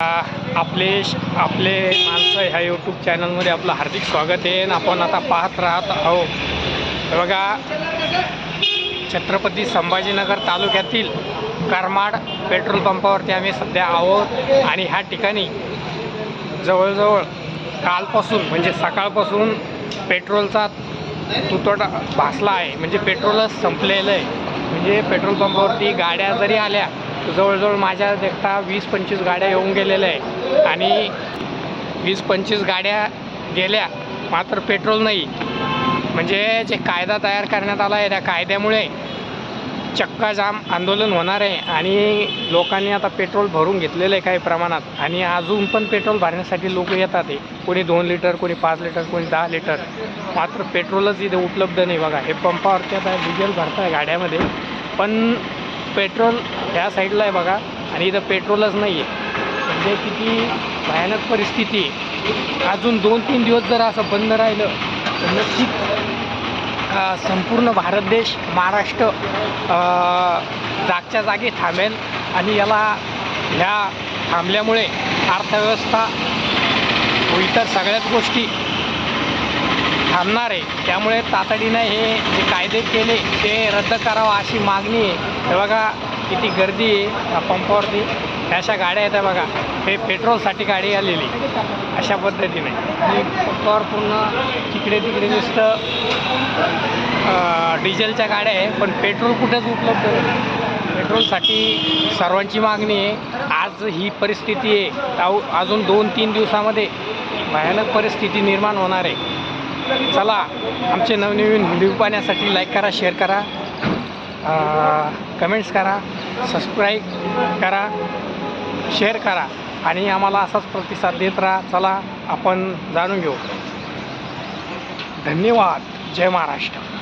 आपले आपले माणसं ह्या यूट्यूब चॅनलमध्ये आपलं हार्दिक स्वागत आहे आणि आपण आता पाहत राहत आहोत. बघा छत्रपती संभाजीनगर तालुक्यातील करमाड पेट्रोल पंपावरती आम्ही सध्या आहोत आणि ह्या ठिकाणी जवळजवळ कालपासून म्हणजे सकाळपासून पेट्रोलचा तुटवडा भासला आहे. म्हणजे पेट्रोलच संपलेलं आहे. म्हणजे पेट्रोल पंपावरती गाड्या जरी आल्या जवळजवळ माझ्या देखता वीस पंचवीस गाड्या येऊन गेलेल्या आहे आणि वीस पंचवीस गाड्या गेल्या मात्र पेट्रोल नाही. म्हणजे जे कायदा तयार करण्यात आला आहे त्या कायद्यामुळे चक्काजाम आंदोलन होणार आहे. आणि लोकांनी आता पेट्रोल भरून घेतलेलं आहे काही प्रमाणात. आणि अजून पण पेट्रोल भरण्यासाठी लोक येतात आहे. कोणी दोन लिटर कोणी पाच लिटर कोणी दहा लिटर. मात्र पेट्रोलच इथे उपलब्ध नाही बघा. हे पंपावरती आता डिझेल भरतं आहे गाड्यामध्ये. पण पेट्रोल ह्या साईडला आहे बघा. आणि इथं पेट्रोलच नाही आहे म्हणजे किती भयानक परिस्थिती आहे. अजून दोन तीन दिवस जर असं बंद राहिलं तर नक्कीच संपूर्ण भारत देश महाराष्ट्र जागच्या जागी थांबेल. आणि याला ह्या थांबल्यामुळे अर्थव्यवस्था व इतर सगळ्याच गोष्टी थांबणार आहे. त्यामुळे तातडीनं हे जे कायदे केले ते रद्द करावं अशी मागणी आहे. हे बघा किती गर्दी आहे पंपावरती. ह्या अशा गाड्या आहेत बघा. हे पेट्रोलसाठी गाडी आलेली अशा पद्धतीने. आणि पंपावर पूर्ण तिकडे तिकडे नुसतं डिझेलच्या गाड्या आहे पण पेट्रोल कुठेच उपलब्ध नाही. पेट्रोलसाठी सर्वांची मागणी आहे. आज ही परिस्थिती आहे. अजून दोन तीन दिवसामध्ये भयानक परिस्थिती निर्माण होणार आहे. चला आमचे नवनवीन व्हिडिओ पाहण्यासाठी लाईक करा शेअर करा. कमेंट्स करा सबस्क्राईब करा शेअर करा आणि आम्हाला असाच प्रतिसाद देत राहा. चला आपण जाणून घेऊ. धन्यवाद. जय महाराष्ट्र.